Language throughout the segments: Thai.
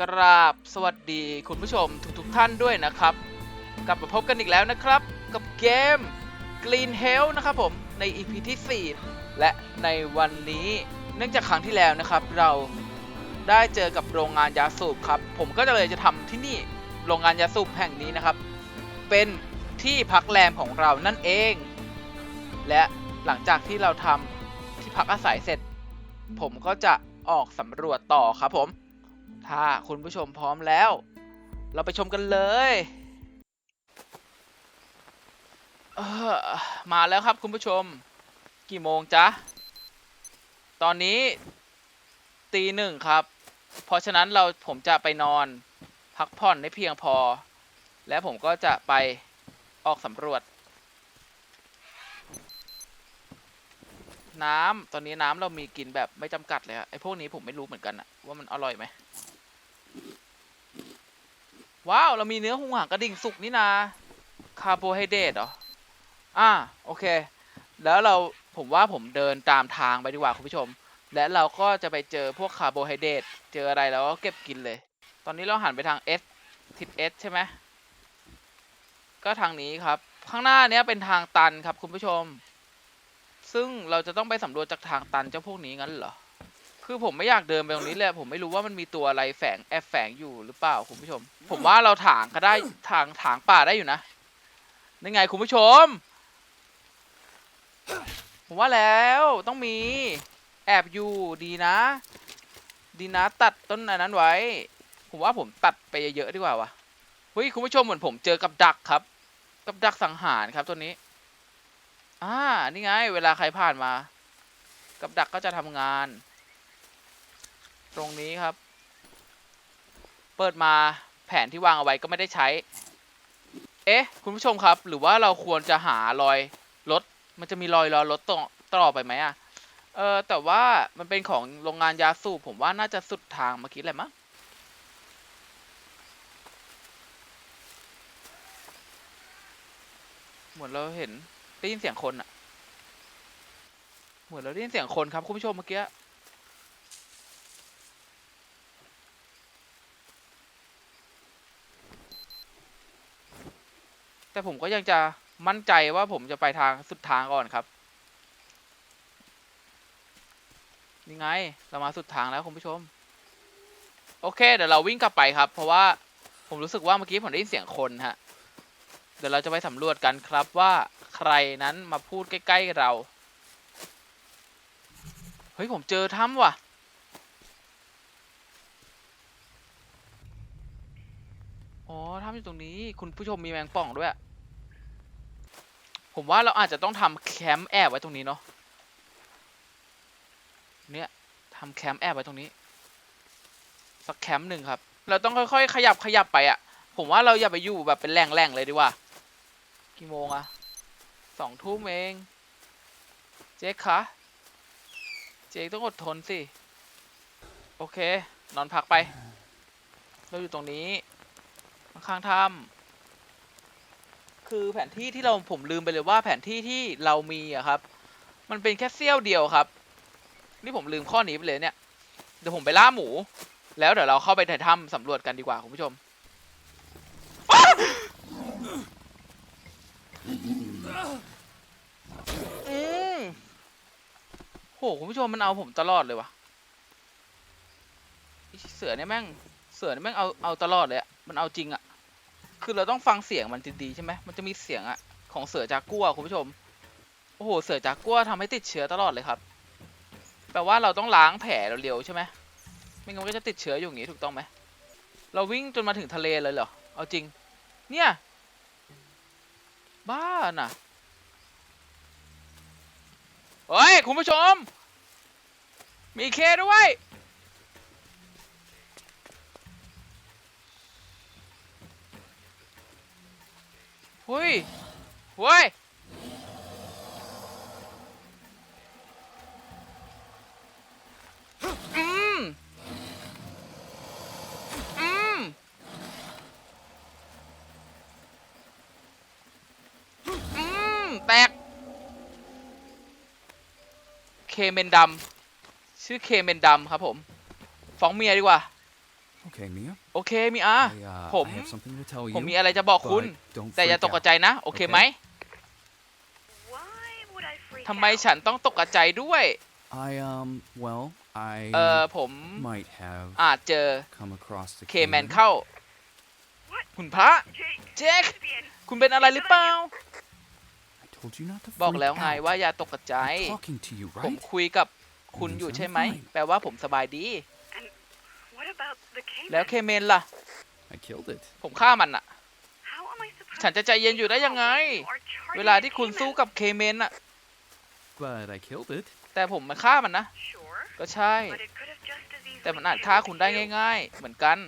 กราบสวัสดีคุณผู้ชมทุกๆทท่านด้วยนะครับ กลับมาพบกันอีกแล้วนะครับ กับเกม Green Hell นะครับผมใน EP ที่ 4 และในวันนี้เนื่องจากครั้งที่แล้วนะครับ เราได้เจอกับโรงงานยาสูบครับ ผมก็จะเลยจะทำที่นี่โรงงานยาสูบแห่งนี้นะครับ เป็นที่พักแรมของเรานั่นเอง และหลังจากที่เราทำที่พักอาศัยเสร็จ ผมก็จะออกสำรวจต่อครับผม ถ้าคุณผู้ชมพร้อมแล้ว เราไปชมกันเลยเออมาแล้วครับคุณผู้ชม กี่โมงจ๊ะ ตอนนี้ตีหนึ่งครับ เพราะฉะนั้นเราผมจะไปนอนพักผ่อนได้เพียงพอ และผมก็จะไปออกสำรวจ น้ำตอนนี้น้ำเรามีกินแบบไม่จำกัดเลยอะไอพวกนี้ผมไม่รู้เหมือนกันอะว่ามันอร่อยไหม ว้าว เรามีเนื้อหุงหางกระดิ่งสุกนี่นาคาร์โบไฮเดรตเหรอ อ่า โอเค แล้วเราผมว่าผมเดินตามทางไปดีกว่าคุณผู้ชม และเราก็จะไปเจอพวกคาร์โบไฮเดรตเจออะไรเราก็เก็บกินเลย ตอนนี้เราหันไปทาง S ทิศ S ใช่ไหมก็ทางนี้ครับ ข้างหน้าเนี้ยเป็นทางตันครับคุณผู้ชม ซึ่งเราจะต้องไปสำรวจจากทางตันเจ้าพวกนี้งั้นเหรอ คือผมไม่อยากเดินไปตรงนี้เลยผมไม่รู้ว่ามันมีตัวอะไรแฝงแอบแฝงอยู่หรือเปล่าคุณผู้ชม ผมว่าเราถางก็ได้ถางถางป่าได้อยู่นะนี่ไงคุณผู้ชม ผมว่าแล้วต้องมีแอบอยู่ดีนะ ดีนะตัดต้นอันนั้นไว้ ผมว่าผมตัดไปเยอะๆดีกว่าวะเฮ้ยคุณผู้ชมเหมือนผมเจอกับดักครับ กับดักสังหารครับตัวนี้อ่านี่ไง เวลาใครผ่านมา กับดักก็จะทำงาน ตรงนี้ครับ เปิดมาแผนที่วางเอาไว้ก็ไม่ได้ใช้ เอ๊ะ คุณผู้ชมครับ หรือว่าเราควรจะหารอยรถ มันจะมีรอยรอรถต่อต่อไปไหมอะเออแต่ว่ามันเป็นของโรงงานยาสูบผมว่าน่าจะสุดทางเมื่อกี้แหละมั้งเหมือนเราเห็นได้ยินเสียงคนอะเหมือนเราได้ยินเสียงคนครับคุณผู้ชมเมื่อกี้ แต่ผมก็ยังจะมั่นใจว่าผมจะไปทางสุดทางก่อนครับนี่ไง เรามาสุดทางแล้วคุณผู้ชม โอเค เดี๋ยวเราวิ่งกลับไปครับ เพราะว่าผมรู้สึกว่าเมื่อกี้ผมได้ยินเสียงคนฮะ เดี๋ยวเราจะไปสำรวจกันครับว่าใครนั้นมาพูดใกล้ ๆ เรา เฮ้ย ผมเจอถ้ำว่ะ อ๋อถ้ำอยู่ตรงนี้ คุณผู้ชมมีแมงป่องด้วย ผมว่าเราอาจจะต้องทำแคมป์แอบไว้ตรงนี้เนาะ เนี่ยทำแคมป์แอบไว้ตรงนี้ สักแคมป์หนึ่งครับ เราต้องค่อยๆ ขยับขยับไปอะ่ะผมว่าเราอย่าไปอยู่แบบเป็นแหล่งๆเลยดีกว่า กี่โมงอะสองทุ่มเอง เจ๊คะ เจ๊ต้องอดทนสิ โอเค นอนพักไป เราอยู่ตรงนี้ ข้างๆถ้ำคือแผนที่ที่เราผมลืมไปเลยว่าแผนที่ที่เรามีอะครับ มันเป็นแค่เสี้ยวเดียวครับ นี่ผมลืมข้อนี้ไปเลยเนี่ย เดี๋ยวผมไปล่าหมู แล้วเดี๋ยวเราเข้าไปถ่ายถ้ำสำรวจกันดีกว่าคุณผู้ชมอืมโหคุณผู้ชมมันเอาผมตลอดเลยวะเสือเนี่ยแม่ง เสือเนี่ยแม่งเอาเอาตลอดเลยอะมันเอาจริงอะ คือเราต้องฟังเสียงมันดีๆใช่ไหมมันจะมีเสียงอะของเสือจากกัวคุณผู้ชม โอ้โห เสือจากกัวทำให้ติดเชื้อตลอดเลยครับ แปลว่าเราต้องล้างแผลเร็วๆใช่ไหมไม่งั้นมันก็จะติดเชื้ออยู่อย่างนี้ถูกต้องไหม เราวิ่งจนมาถึงทะเลเลยเหรอ เอาจริง เนี่ย บ้าน่ะเฮ้ย คุณผู้ชม มีเคด้วย ฮ้ยเฮ้ยอืมอืมอืมแตก เคเมนดำชื่อเคเมนดำครับผม ฟ้องเมียดีกว่า Okay, Mia. โอเคมีอา I, uh, I ผม- have something to tell ผม you. มีอะไรจะบอกคุณ but don't แต่อย่า freak ตกใจ out. นะ โอเคไหม Why would I freak ทำไม out? ฉันต้องตกใจด้วย I um well, I เออผม might have อาจเจอ come across the เคแมน Cayman. เข้า What? คุณพระ Jake, เจ๊ก could be any- คุณเป็นอะไรหรือเปล่า I told you not to บอก freak แล้วไง out. ว่าอย่าตกใจ I'm talking to you, ผม right? คุยกับคุณอยู่ใช่ไหม แปลว่าผมสบายดี What about the cave? แล้วเคเมนล่ะ I killed it. ผมฆ่ามันอะ How am I supposed ฉันจะใจเย็นอยู่ได้ยังไง You are charging เวลา the ที่คุณ cave สู้ man. กับเคเมนอะ But I killed it. แต่ผมมาฆ่ามันนะ Sure, ก็ใช่ but it could have just as easily แต่มันอาจฆ่าคุณได้ killed you. ง่าย ๆ เหมือนกัน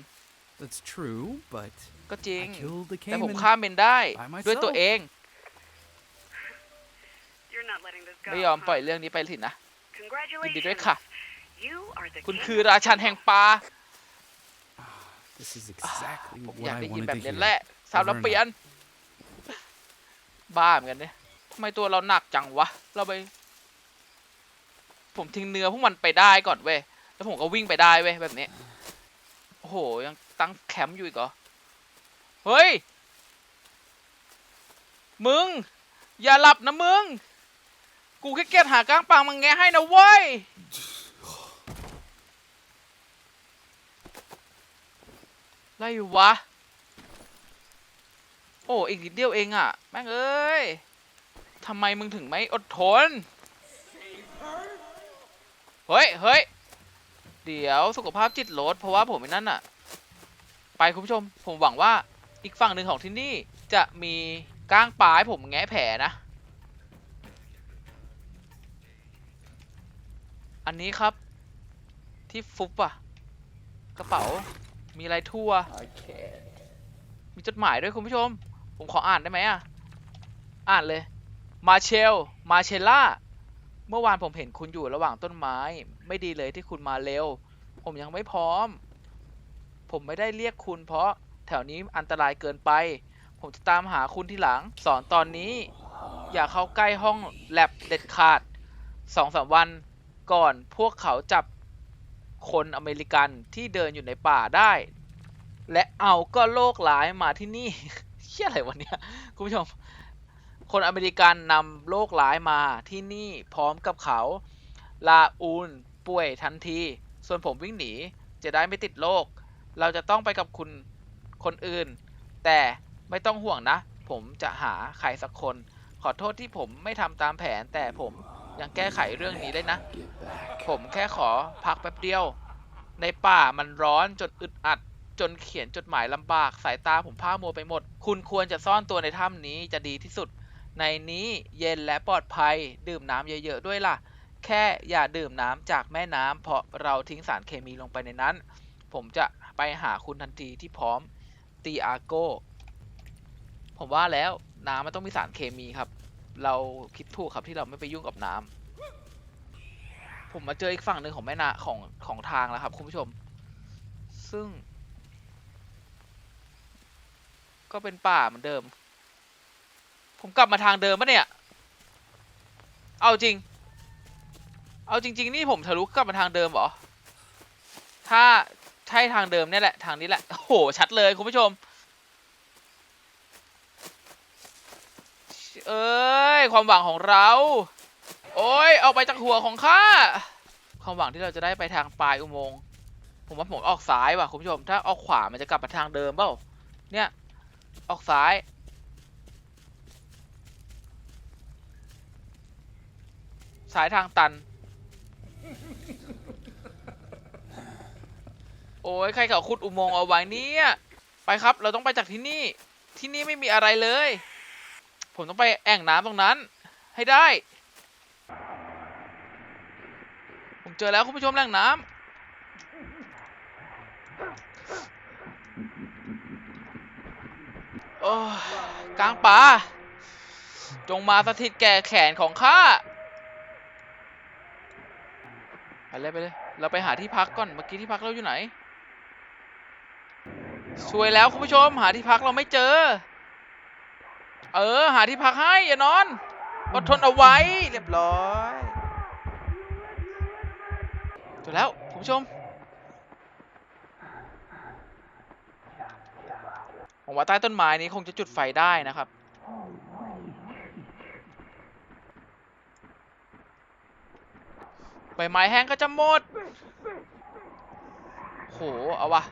That's true, but ก็จริง I killed the แต่ผม Cayman. ฆ่าเมนได้ by myself ด้วยตัวเอง You're not letting this go, ไม่ยอม huh? ปล่อยเรื่องนี้ไปสินะยินดีด้วย Congratulations. ค่ะ You are the คุณ king คือ of ราชันแห่งปลา This is exactly ผม what อยาก I ได้ยิน wanted แบบ to นี้ hear. แหละสาวเรา Over and เปลี่ยน บ้าเหมือนกันเนี่ยทำไมตัวเราหนักจังวะ เราไป ผมทิ้งเนื้อพวกมันไปได้ก่อนเว้ย แล้วผมก็วิ่งไปได้เว้ยแบบนี้ โอ้โห ยังตั้งแคมป์อยู่อีกเหรอ เฮ้ย มึง อย่าหลับนะมึง กูแค่เกียจหากลางปางมังแงะให้นะเว้ย ไรวะ โอ้ อีกนิดเดียวเองอะแม่งเอ้ยทำไมมึงถึงไม่อดทน เฮ้ยเฮ้ยเดี๋ยวสุขภาพจิตลดเพราะว่าผมไอ้นั่นอะไปคุณผู้ชม ผมหวังว่าอีกฝั่งหนึ่งของที่นี่จะมีก้างปลาให้ผมแงะแผลนะ อันนี้ครับ ที่ฟุบอะกระเป๋า มีอะไรทั่วมีจดหมายด้วยคุณผู้ชม ผมขออ่านได้ไหมอะอ่านเลย มาเชล มาเชล่า เมื่อวานผมเห็นคุณอยู่ระหว่างต้นไม้ ไม่ดีเลยที่คุณมาเร็ว ผมยังไม่พร้อม ผมไม่ได้เรียกคุณเพราะแถวนี้อันตรายเกินไป ผมจะตามหาคุณที่หลัง สอนตอนนี้ อย่าเข้าใกล้ห้องแลบเด็ดขาดสองสามวันก่อนพวกเขาจับ คนอเมริกันที่เดินอยู่ในป่าได้ และเอาก็โลกร้ายมาที่นี่เชี่ยอะไรวะเนี่ยคุณผู้ชม คนอเมริกันนำโรคร้ายมาที่นี่พร้อมกับเขาลาอูนป่วยทันที ส่วนผมวิ่งหนีจะได้ไม่ติดโรคเราจะต้องไปกับคุณคนอื่น แต่ไม่ต้องห่วงนะ ผมจะหาใครสักคน ขอโทษที่ผมไม่ทำตามแผนแต่ผม ยังแก้ไขเรื่องนี้ได้นะ ผมแค่ขอพักแป๊บเดียว ในป่ามันร้อนจนอึดอัด จนเขียนจดหมายลำบากสายตาผมพร่ามัวไปหมด คุณควรจะซ่อนตัวในถ้ำนี้จะดีที่สุด ในนี้เย็นและปลอดภัย ดื่มน้ำเยอะๆด้วยล่ะ แค่อย่าดื่มน้ำจากแม่น้ำเพราะเราทิ้งสารเคมีลงไปในนั้น ผมจะไปหาคุณทันทีที่พร้อมตีอาโกผมว่าแล้วน้ำมันต้องมีสารเคมีครับ เราคิดถูกครับที่เราไม่ไปยุ่งกับน้ำผมมาเจออีกฝั่งหนึ่งของแม่นาของของทางแล้วครับ คุณผู้ชม ซึ่ง ก็เป็นป่าเหมือนเดิม ผมกลับมาทางเดิมปะเนี่ย เอาจริง เอาจริง ๆ นี่ผมทะลุกลับมาทางเดิมเหรอ ถ้าใช่ทางเดิมเนี่ยแหละ ทางนี้แหละ โอ้โห ชัดเลยคุณผู้ชม เอ้ย ความหวังของเรา โอ้ยเอาไปจากหัวของข้า ความหวังที่เราจะได้ไปทางปลายอุโมงค์ ผมว่าผมออกซ้ายว่ะคุณผู้ชม ถ้าออกขวามันจะกลับมาทางเดิมเปล่า เนี่ย ออกซ้าย สายทางตัน โอ้ยใครเขาขุดอุโมงค์เอาไว้เนี่ย ไปครับ เราต้องไปจากที่นี่ ที่นี่ไม่มีอะไรเลย ผมต้องไปแอ่งน้ำตรงนั้น ให้ได้ ผมเจอแล้วคุณผู้ชมแหล่งน้ำโอ้กลางป่า จงมาสถิตแก่แขนของข้าไปเลยไปเลย เราไปหาที่พักก่อน เมื่อกี้ที่พักเราอยู่ไหน สวยแล้วคุณผู้ชม หาที่พักเราไม่เจอ เออ หาที่พักให้ อย่านอน อดทนเอาไว้ เรียบร้อยเจอแล้วคุณผู้ชมผมว่าใต้ต้นไม้นี้คงจะจุดไฟได้นะครับใบไม้แห้งก็จะหมด โห เอาวะ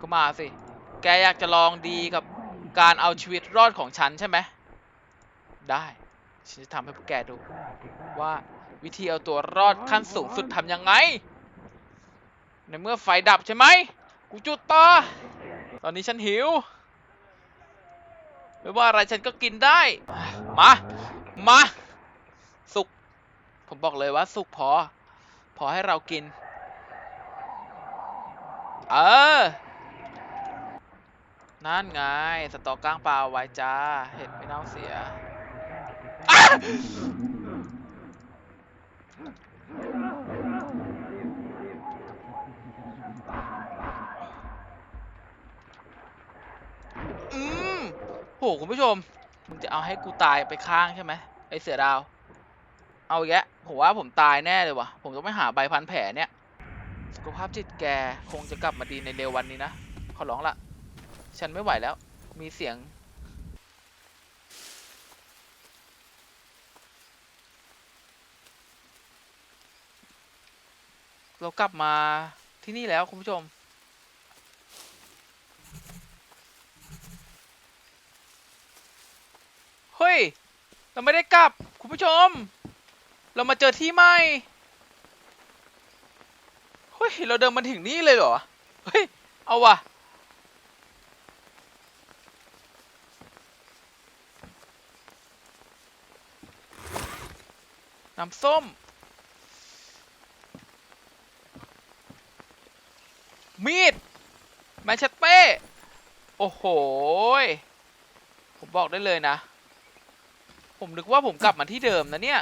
ก็มาสิ แกอยากจะลองดีกับ การเอาชีวิตรอดของฉันใช่ไหม ได้ ฉันจะทำให้พวกแกดู ว่าวิธีเอาตัวรอดขั้นสูงสุดทำยังไง ในเมื่อไฟดับใช่ไหม กูจุดต่อ ตอนนี้ฉันหิว ไม่ว่าอะไรฉันก็กินได้ มา มา สุก ผมบอกเลยว่าสุกพอ พอให้เรากิน เออ นั่นไง สตอกก้างปลาเอาไว้จ้า เห็ดไม่เน่าเสีย อืมโหคุณผู้ชม มึงจะเอาให้กูตายไปข้างใช่ไหมไอเสือดาว เอาแยะผมว่าผมตายแน่เลยวะผมต้องไปหาใบพันแผลเนี่ย สุขภาพจิตแกคงจะกลับมาดีในเร็ววันนี้นะ ขอร้องละ ฉันไม่ไหวแล้ว มีเสียง เรากลับมาที่นี่แล้วคุณผู้ชม เฮ้ย เราไม่ได้กลับ คุณผู้ชม เรามาเจอที่ใหม่ เฮ้ย เราเดินมาถึงนี่เลยเหรอ เฮ้ย เอาว่ะ น้ำส้ม มีด แมนเชสเต้ โอ้โหยผมบอกได้เลยนะ ผมนึกว่าผมกลับมาที่เดิมนะเนี่ย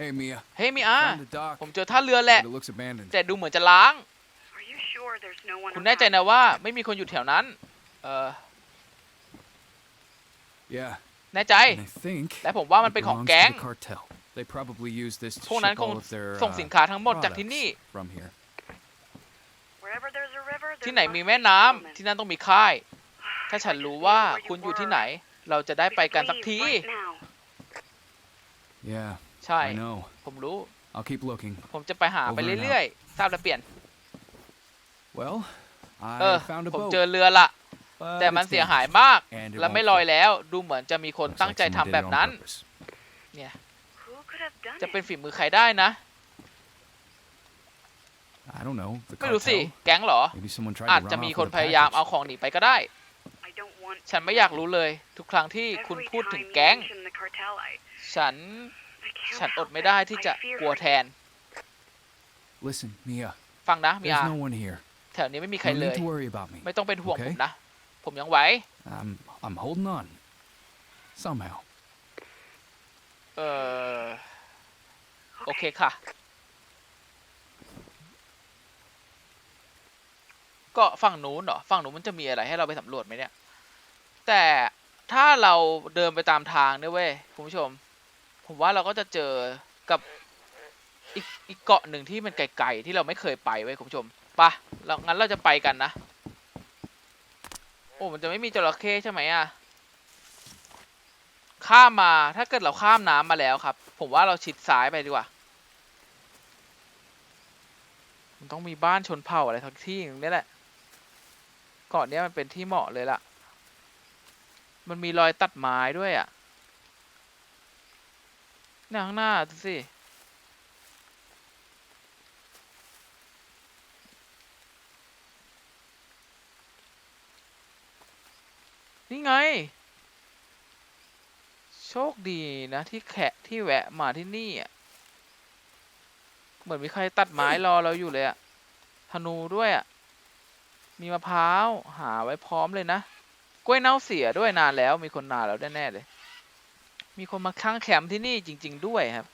Hey, Mia. เฮ้ยมีอา Found the dock, ผมเจอท่าเรือแหละ but it looks abandoned. แต่ดูเหมือนจะล้าง Are you sure there's no one คุณแน่ใจ around? นะว่าไม่มีคนอยู่แถวนั้น เออ Yeah, แน่ใจ and I think และผมว่ามัน it เป็นของ belongs แก๊ง to the cartel. They probably use this to พวกนั้น ship คง all of their ส่ง uh, สินค้าทั้งหมดจากที่ products นี่ from here. Wherever there's a river, ที่ there ไหน must มี be แม่น้ำ settlement. ที่นั่นต้องมีค่าย ถ้า I ฉัน just รู้ knew ว่า where you คุณอยู่ were. ที่ไหน เราจะได้ไป Please กันสัก leave ที right now. Yeah, ใช่ I know. ผมรู้ I'll keep looking. ผมจะไปหาไป Over and เรื่อยๆทราบแล้วเปลี่ยน Well, เออ I found a ผม boat. เจอเรือละ but แต่มัน it's เสีย damaged. หายมาก And it และ won't ไม่ลอย float. แล้ว ดูเหมือนจะมีคน Looks ตั้ง like ใจ someone ทำ did แบ it บ on นั้น purpose. Who could have done จะเป็น it? ฝีมือใครได้นะ I don't know. The ไม่รู้สิ cartel? แก๊งเหรอ Maybe someone tried อาจ to จะ run มี off คน with a พยายาม package. เอาของหนีไปก็ได้ I don't want ฉัน to ไม่อยาก know. รู้เลย ทุกครั้งที่คุณ Every พูดถึง time you แก๊ง mention the cartel, I- ฉัน I can't ฉันอด help ไม่ it. ได้ที่ I จะ fear กลัว for แท you. น Listen, Mia. ฟังนะมี There's อา no one here. แถวนี้ไม่มีใคร No เลย need to worry about me. ไม่ต้องเป็นห่วงโอเคผมนะ ผมยังไหว I'm I'm holding on. Somehow. เออ โอเคค่ะ ก็ฝั่งนู้นเหรอฝั่งนู้นมันจะมีอะไรให้เราไปสำรวจไหมเนี่ย แต่ถ้าเราเดินไปตามทางเนี่ยเว้ยคุณผู้ชม ผมว่าเราก็จะเจอกับอีกอีกเกาะหนึ่งที่มันไกลๆที่เราไม่เคยไปเว้ยคุณผู้ชมปะเรางั้นเราจะไปกันนะ โอ้มันจะไม่มีจระเข้ใช่ไหมอะข้ามมาถ้าเกิดเราข้ามน้ำมาแล้วครับ ผมว่าเราชิดซ้ายไปดีกว่า มันต้องมีบ้านชนเผ่าอะไรทั้งที่หนึงนี่แหละเกาะเนี้ยมันเป็นที่เหมาะเลยล่ะ มันมีรอยตัดไม้ด้วยอะ่ะเนี่ยข้างหน้าดูสินี่ไง โชคดีนะที่แขะที่แวะมาที่นี่อะ เหมือนมีใครตัดไม้รอเราอยู่เลยอะธนูด้วยอะมีมะพร้าวหาไว้พร้อมเลยนะกล้วยเน่าเสียด้วยนานแล้ว มีคนนานแล้วแน่ๆเลย มีคนมาค้างแคมป์ที่นี่จริง ๆ ด้วยครับ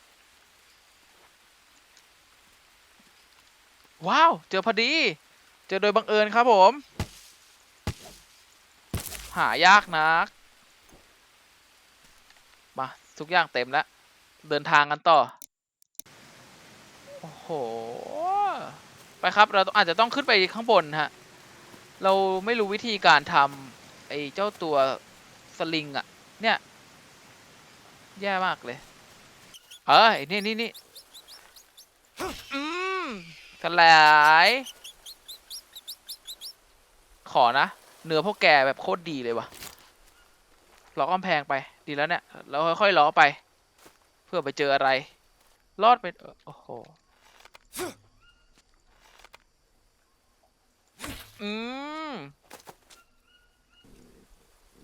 ว้าว เจอพอดี เจอโดยบังเอิญครับผม หายากนัก มา ทุกอย่างเต็มแล้ว เดินทางกันต่อ ไปครับ เราอาจจะต้องขึ้นไปข้างบนฮะ เราไม่รู้วิธีการทำไอ้เจ้าตัวสลิงอะเนี่ย แย่มากเลย เออไอ้นี่นี่นี่อืมสลาย ขอนะ เนื้อพวกแกแบบโคตรดีเลยวะล้อกำแพงไป ดีแล้วเนี่ย เราค่อยๆล้อไป เพื่อไปเจออะไร รอดไป โอ้โห อืม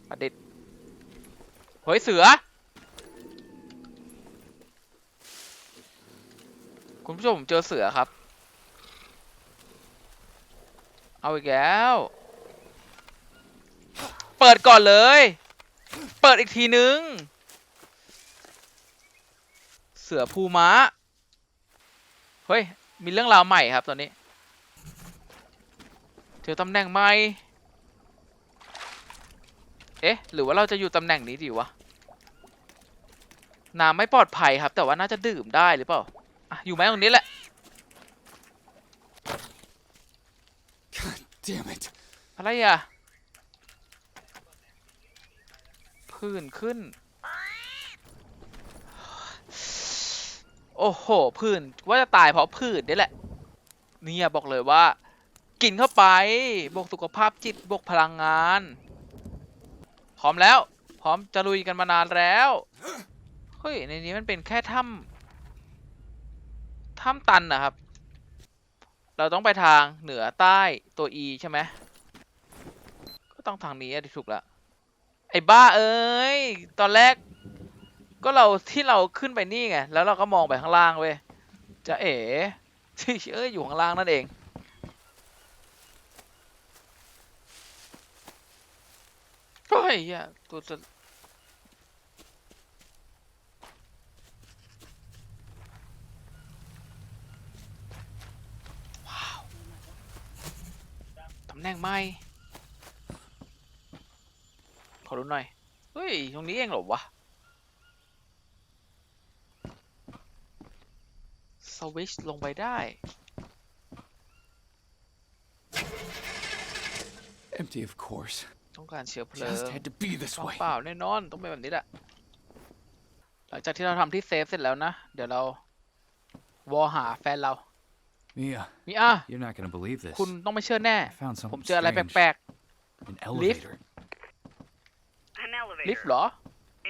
ประดิษฐ์เฮ้ยเสือ คุณผู้ชมผมเจอเสือครับ เอาอีกแล้ว เปิดก่อนเลย เปิดอีกทีนึง เสือภูม้า เฮ้ย มีเรื่องราวใหม่ครับตอนนี้ เจอตำแหน่งใหม่ เอ๊ะ หรือว่าเราจะอยู่ตำแหน่งนี้ดีวะ น้ำไม่ปลอดภัยครับ แต่ว่าน่าจะดื่มได้หรือเปล่าอะอยู่ไหมตรงนี้แหละ God damn it. อะไรอะผื่นขึ้น โอ้โห ผื่นว่าจะตายเพราะผื่นนี่แหละ เนี่ยบอกเลยว่า กินเข้าไป บวกสุขภาพจิต บวกพลังงาน พร้อมแล้ว พร้อมจะลุยกันมานานแล้ว เฮ้ย ในนี้มันเป็นแค่ถ้ำถ้ำตันนะครับ เราต้องไปทางเหนือใต้ตัว E ใช่ไหม ก็ต้องทางนี้อะที่ถูกละ ไอ้บ้าเอ้ย ตอนแรก ก็เราที่เราขึ้นไปนี่ไง แล้วเราก็มองไปข้างล่างเว้ย จะเอ๋ที่เอ้ยอยู่ข้างล่างนั่นเอง ก็ไอ้เหี้ยตัวจะว้าวตำแหน่งใหม่ ขอดูหน่อย เฮ้ย ตรงนี้เองเหรอวะ สวิชลงไปได้ Empty, of course. ต้องการเชื้อเพลิง Just had to be this ว่าง way. เปล่าแน่นอนต้องเป็นแบบนี้แหละ หลังจากที่เราทำที่เซฟเสร็จแล้วนะ เดี๋ยวเรา วอหาแฟนเรา Mia, มีอะ you're not gonna believe this. คุณต้องไม่เชื่อแน่ I found ผม something เจออะไร strange. แปลก An elevator. An ๆ elevator. ลิฟต์เหรอ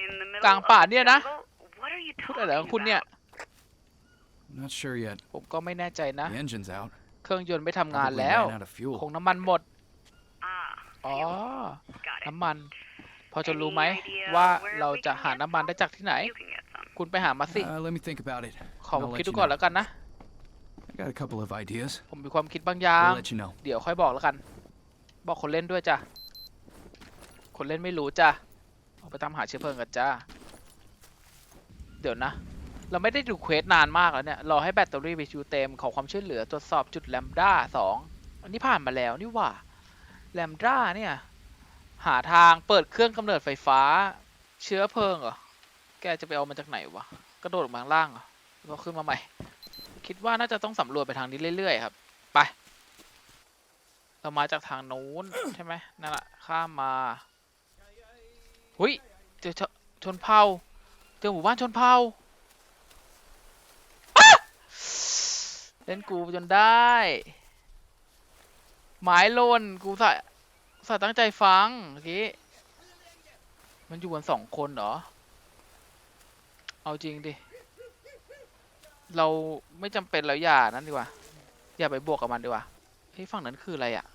In the middle กลางป่า of the เนี่ยนะ jungle? What are you พูดอะไรของ talking คุณเนี่ย about? I'm not sure yet. ผมก็ไม่แน่ใจนะ The engine's out. เครื่องยนต์ไม่ทำงาน Probably แล้ว ran out of fuel. คงน้ำมันหมด Ah, อ๋อ got it. น้ำมัน พอจะรู้ไหม Any idea ว่า where เรา we จะ can หา get น้ำมัน some? ได้จากที่ไหน You can get some. คุณไปหามาสิ Uh, let me think about it. ขอ and ผ I'll ม let คิดดู you ก่อน know. แล้วกันนะ I got a couple of ideas. ผมมีความคิดบางอย่าง I'll let you know. เดี๋ยวค่อยบอกแล้วกัน บอกคนเล่นด้วยจ้ะ คนเล่นไม่รู้จ้ะเอาไปตามหาเชื้อเพลิงกันจ้า เดี๋ยวนะ เราไม่ได้ดูเควสนานมากแล้วเนี่ย รอให้แบตเตอรี่ไปชูเต็ม ขอความช่วยเหลือตรวจสอบจุดแลมด้าสอง อันนี้ผ่านมาแล้วนี่หว่า แลมด้าเนี่ย หาทางเปิดเครื่องกำเนิดไฟฟ้า เชื้อเพลิงเหรอ แกจะไปเอามาจากไหนวะ กระโดดมาข้างล่างเหรอแล้วก็ขึ้นมาใหม่ คิดว่าน่าจะต้องสำรวจไปทางนี้เรื่อยๆครับ ไป เรามาจากทางนู้นใช่ไหมนั่นแหละข้ามมาหุยเจอชชนเผ่าเจอหมู่บ้านชนเผ่าเล่นกูจนได้ หมายหล่นกูใส่ใส่ตั้งใจฟังเมื่อกี้มันอยู่กันสองคนเหรอ เอาจริงดิ เราไม่จำเป็นแล้วอย่านั้นดีกว่า อย่าไปบวกกับมันดีกว่าเฮ้ยฝั่งนั้นคืออะไรอะ่ะ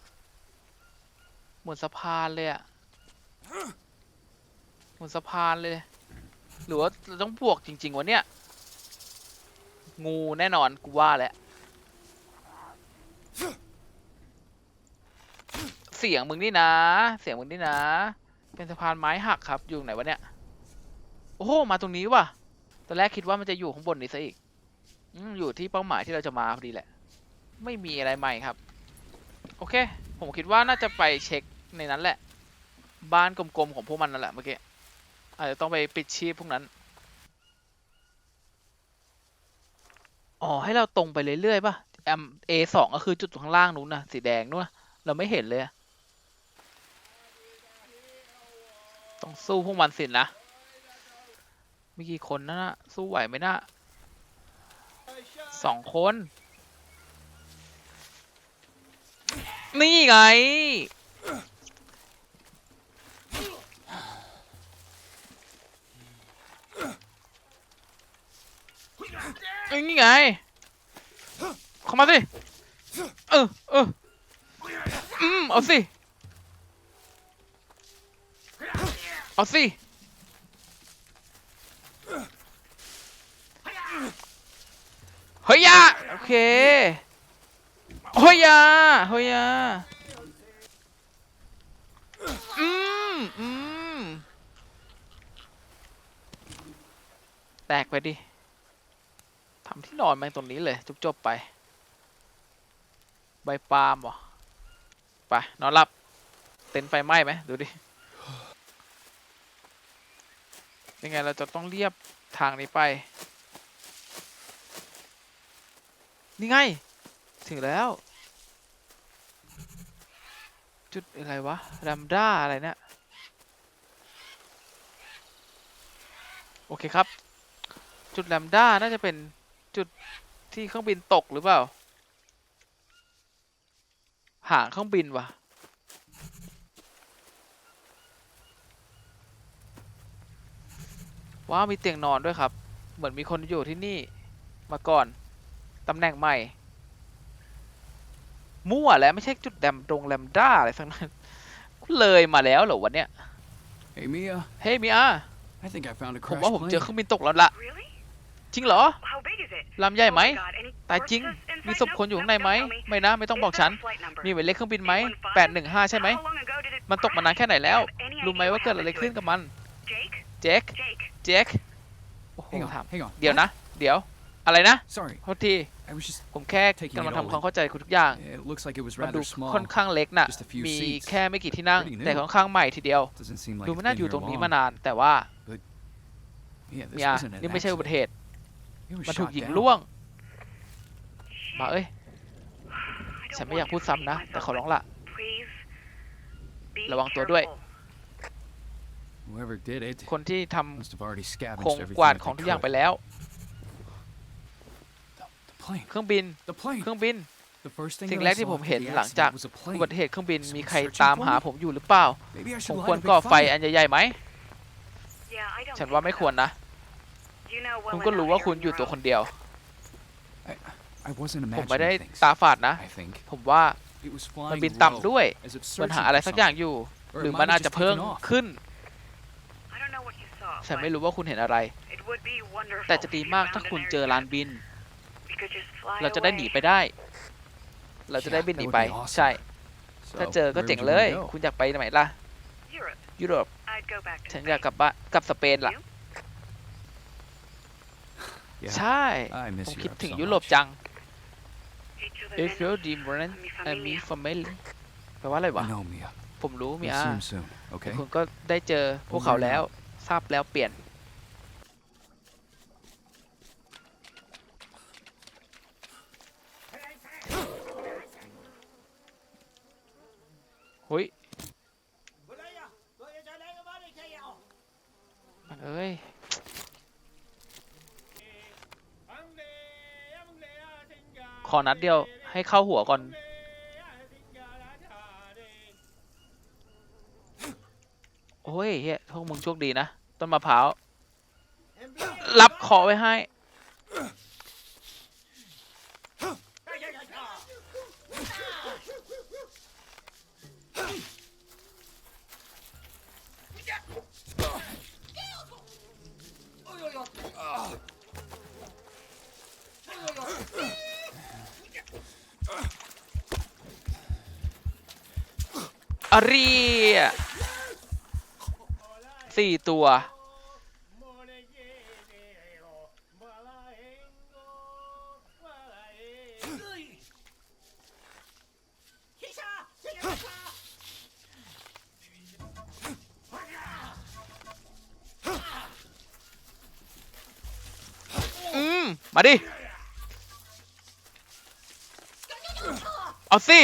เหมือนสะพานเลยอะ่ะเหมือนสะพานเลย หรือว่าเราต้องบวกจริง ๆวะเนี่ย งูแน่นอนกูว่าแหละ เสียงมึงนี่นะ เสียงมึงนี่นะ เป็นสะพานไม้หักครับ อยู่ไหนวะเนี่ย โอ้โห มาตรงนี้ว่ะ ตอนแรกคิดว่ามันจะอยู่ข้างบนนี้ซะอีกออยู่ที่เป้าหมายที่เราจะมาพอดีแหละ ไม่มีอะไรใหม่ครับ โอเค ผมคิดว่าน่าจะไปเช็คในนั้นแหละ บ้านกลมๆของพวกมันนั่นแหละเมื่อกี้ อาจจะต้องไปปิดชีพพวกนั้น อ๋อ ให้เราตรงไปเรื่อยๆป่ะแอม A สองก็คือจุดข้างล่างนู้นนะสีแดงนู้นนะเราไม่เห็นเลยอะ ต้องสู้พวกมันสินนะมีกี่คนนะนะสู้ไหวไหมนะสองคน นี่ไง นี่ไง เข้ามาสิ เออเอออืม เอาสิ เอาสิ เฮ้ยยาโอเค เฮ้ยยาเฮ้ยยาอืมอืมแตกไปดิทำที่นอนแม่งตรงนี้เลยจบๆไป ใบปาล์มเหรอไป นอนหลับ เต็นไฟไหม้ไหมดูดิ ยังไงเราจะต้องเรียบทางนี้ไป นี่ไง ถึงแล้ว จุดอะไรวะแรมด้าอะไรเนี่ย โอเคครับ จุดแรมด้าน่าจะเป็นจุดที่เครื่องบินตกหรือเปล่า หางเครื่องบินวะ ว้าวมีเตียงนอนด้วยครับ เหมือนมีคนอยู่ที่นี่ มาก่อนตำแหน่งใหม่ มั่วแล้วไม่ใช่จุดแดมตรงแลมด้าอะไรสักนั้นกูเลยมาแล้วเหรอวันเนี้ย Hey, Mia. เฮ้ยมิอา I think I found a ผม crashed ว่าผม plane. เจอเครื่องบินตกแล้วละ Really? จริงเหรอ How big is it? ลำใหญ่ไหม Oh my God, any ตายจริง corpses inside? มีศพคนอยู่ Nope, ข้างใน nope, ไหม don't tell me. ไม่นะ ไม่ต้องบอก Is ฉัน that a flight number? มีหมายเลขเครื่องบินไหม 815? 815ใช่ไหม How long ago did it มันตกมานานแค่ไหนแล้ว crash? Any รู้ไหม idea ว่า what เกิดอะไร happened to ขึ้น it? กับมัน Jake? เจ๊ก Jake? เจ๊กโอ้โห Hang on, ถาม hang on. เดี๋ยวนะ เดี๋ยว อะไรนะ Sorry, โทษที I was just. ผมแค่ Taking กำลัง it all ทำความ in. เข้าใจคุณทุกอย่าง It looks like it was มันดู rather small. ค่อนข้างเล็กน่ะ Just a few มี seats. แค่ไม่กี่ที่นั่ง Pretty new. แต่ค่อนข้างใหม่ทีเดียว Doesn't seem like ดู it's ไม่น่า been อยู่ here ตรงนี้ long. มานาน แต่ว่า Yeah, this เมีย wasn't an นี่ไม่ใช่อุบัติเห accident. ตุ It was มันถูก shot ยิง down. ล่วง มาเอ้ย I don't ฉันไม่อยาก want พูด to ซ้ำนะ repeat แต่ขอ myself, ร้องละ but Please. Be ระวังตัวด้วย careful. Whoever did it คนที่ท must have already ำ scavenged คง everything กวาด that ของ they ทุกอย่างไป could. แล้ว The, the plane. เครื่องบิน The plane. เครื่องบิน The first thing สิ่ง that แร I กที่ saw ผม after เห็น the หลังจาก accident was a อุ plane. บัติเหตุเครื่องบิน Someone มีใคร searching ตาม for หา me? ผมอยู่หรือเปล่า Maybe I ผม should ควร light a ก่อ big ไฟ fire. อันใหญ่ๆไหม Yeah, I don't ฉันว่า think ไม่ so. ควรนะ You know well คุณก็ enough รู้ว่า you're คุณ on อยู่ your ตัว own. คนเดียว I wasn't ผมไม่ได้ imagining things. ตาฝาดนะ I think ผมว่า it was มัน flying บินต่ำด้วย low, as if มัน searching หาอะไร for สักอย่าง something. อยู่ Or หรือ it มัน might อาจ have จะ just เพิ่ง taken off. ขึ้น I don't know what you saw, ฉัน but ไม่รู้ว่าคุณเห็นอะไร it would be wonderful แต่จะดี if you มาก found ถ้า an คุณ area เจอลานบิน we could just fly เราจะได้หนี away. ไปได้ เราจะได้บินหนีไป Yeah, that would be awesome. ใช่ So, ถ้าเจอก็ where เจ๋ง would you เลย wanna go? คุณอยากไปไหนล่ะ Europe. ยุโรป I'd go back to ฉัน Spain. อยากกลับบ้านกลับสเปนล่ะ Yeah, ใช่ I miss ผมคิด Europe ถึง so ยุโรป much. จัง Each of the If you're men- different Mi and me familia. family แปลว่าอะไรวะ I know, Mia. ผมรู้มี We'll อา see him soon, แต่ okay? คุณก็ได้เจอพวกเขาแล้ว ทราบแล้วเปลี่ยน หุยมันเอ้ย ขอนัดเดียวให้เข้าหัวก่อน โชคดีนะ ต้นมะพร้าว รับเคอไว้ให้ อารี สี่ตัว อืม มาดิ เอาสิ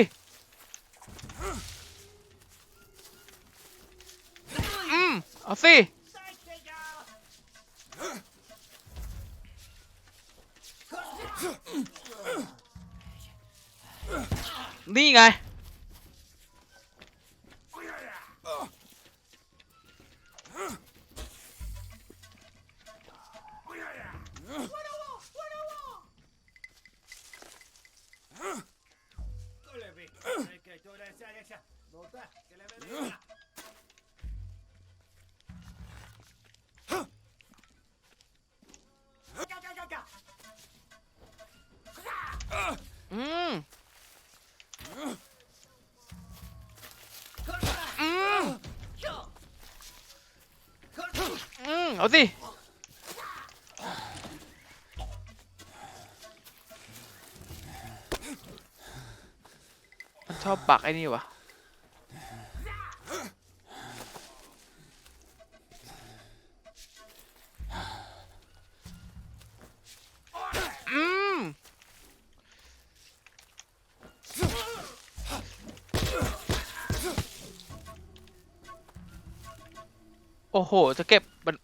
สิ ชอบปักไอ้นี่วะอืมโอ้โห จะเก็บมัน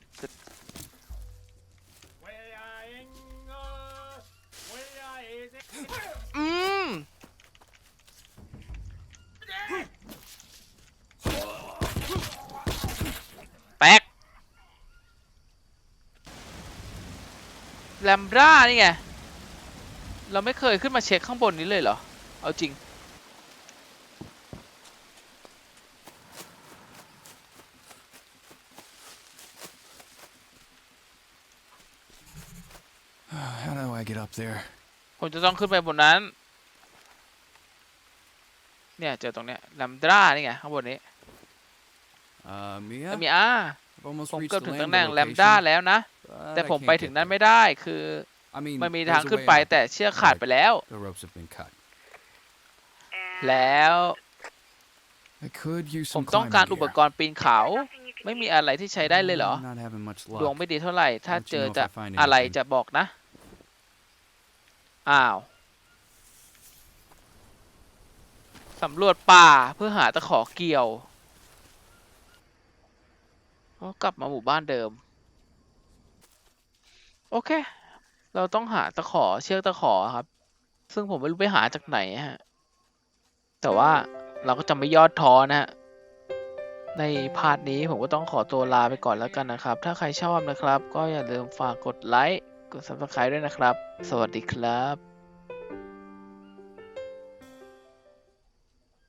แลมบรานี่ไง เราไม่เคยขึ้นมาเช็คข้างบนนี้เลยเหรอ เอาจริง How do I get up there? ผมจะต้องขึ้นไปบนนั้น เนี่ยเจอตรงเนี้ยแลมบรานี่ไงข้างบนนี้ Uh, แล้ว Mia? มีอ่า I've almost ผม reached เกือบ the ถึง Lambda ตำแหน่งแลม location, ด้าแล้วนะ but แต่ I ผม can't ไป get ถึงนั้น there. ไม่ได้คือ I mean, มันมี there's ทาง a ขึ้น way ไป out. แต่เชือกขาดไปแล้ว The ropes have been cut. And แล้ว I could use ผม some ต้องการ climbing อุป gear. กรณ์ปีนเขา nothing you can ไม่มี use. อะไรที่ใช้ได้เลยเหรอ I'm not having much ดวง luck. ไม่ดีเท่าไหร่ ถ้า Let you เจอ know if จะ I find อะไร anything. จะบอกนะ อ้าว สำรวจป่าเพื่อหาตะขอเกี่ยว ก็กลับมาหมู่บ้านเดิม โอเค เราต้องหาตะขอเชือกตะขอครับ ซึ่งผมไม่รู้ไปหาจากไหนฮะ แต่ว่าเราก็จะไม่ยอดท้อนะฮะ ในพาร์ทนี้ผมก็ต้องขอตัวลาไปก่อนแล้วกันนะครับ ถ้าใครชอบนะครับ ก็อย่าลืมฝากกดไลค์ กด subscribe ด้วยนะครับ สวัสดีครับ